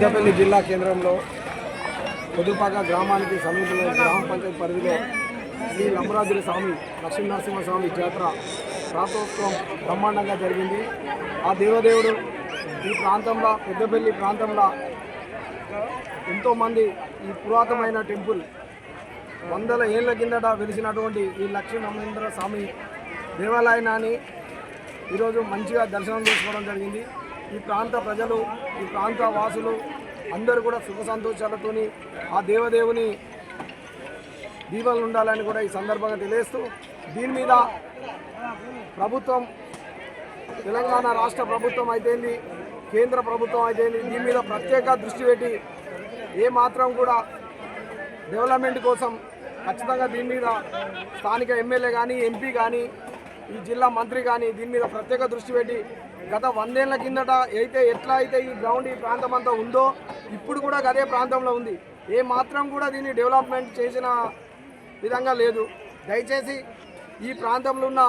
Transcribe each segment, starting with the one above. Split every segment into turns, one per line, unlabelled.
పెద్దపల్లి జిల్లా కేంద్రంలో పొదుపాక గ్రామానికి సమీపంలో గ్రామ పంచాయతీ పరిధిలో శ్రీ లంబరాజుల స్వామి లక్ష్మీనరసింహస్వామి జాతర ప్రాతోత్సవం బ్రహ్మాండంగా జరిగింది. ఆ దేవదేవుడు ఈ ప్రాంతంలో పెద్దపల్లి ప్రాంతంలో ఎంతోమంది ఈ పురాతనమైన టెంపుల్ వందల ఏళ్ళ కిందట వెలిసినటువంటి ఈ లక్ష్మీ స్వామి దేవాలయాన్ని ఈరోజు మంచిగా దర్శనం చేసుకోవడం జరిగింది. ఈ ప్రాంత ప్రజలు ఈ ప్రాంత వాసులు అందరూ కూడా సుఖ సంతోషాలతో ఆ దేవదేవుని దీవెనలు ఉండాలని కూడా ఈ సందర్భంగా తెలియస్తూ దీని మీద ప్రభుత్వం తెలంగాణ రాష్ట్ర ప్రభుత్వం అయితేంది కేంద్ర ప్రభుత్వం అయితేంది దీని మీద ప్రత్యేక దృష్టి పెట్టి ఏ మాత్రం కూడా డెవలప్మెంట్ కోసం ఖచ్చితంగా దీని మీద స్థానిక ఎమ్మెల్యే కానీ ఎంపీ కానీ ఈ జిల్లా మంత్రి కానీ దీని మీద ప్రత్యేక దృష్టి పెట్టి గత వందేళ్ళ కిందట అయితే ఎట్లా అయితే ఈ గ్రౌండ్ ఈ ప్రాంతం అంతా ఉందో ఇప్పుడు కూడా అదే ప్రాంతంలో ఉంది. ఏ మాత్రం కూడా దీన్ని డెవలప్మెంట్ చేసిన విధంగా లేదు. దయచేసి ఈ ప్రాంతంలో ఉన్న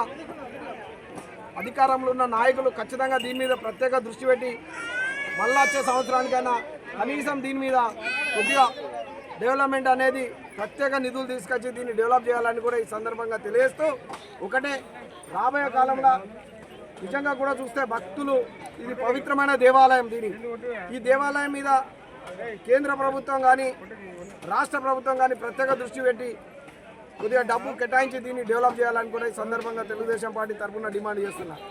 అధికారంలో ఉన్న నాయకులు ఖచ్చితంగా దీని మీద ప్రత్యేక దృష్టి పెట్టి మళ్ళా వచ్చే సంవత్సరానికైనా కనీసం దీని మీద కొద్దిగా డెవలప్మెంట్ అనేది ప్రత్యేక నిధులు తీసుకొచ్చి దీన్ని డెవలప్ చేయాలని కూడా ఈ సందర్భంగా తెలియజేస్తూ ఒకటే రాబోయే కాలంలో నిజంగా కూడా చూస్తే భక్తులు ఇది పవిత్రమైన దేవాలయం దీని. ఈ దేవాలయం మీద కేంద్ర ప్రభుత్వం కానీ రాష్ట్ర ప్రభుత్వం కానీ ప్రత్యేక దృష్టి పెట్టి కొద్దిగా డబ్బు కేటాయించి దీన్ని డెవలప్ చేయాలని కూడా ఈ సందర్భంగా తెలుగుదేశం పార్టీ తరఫున డిమాండ్ చేస్తున్నారు.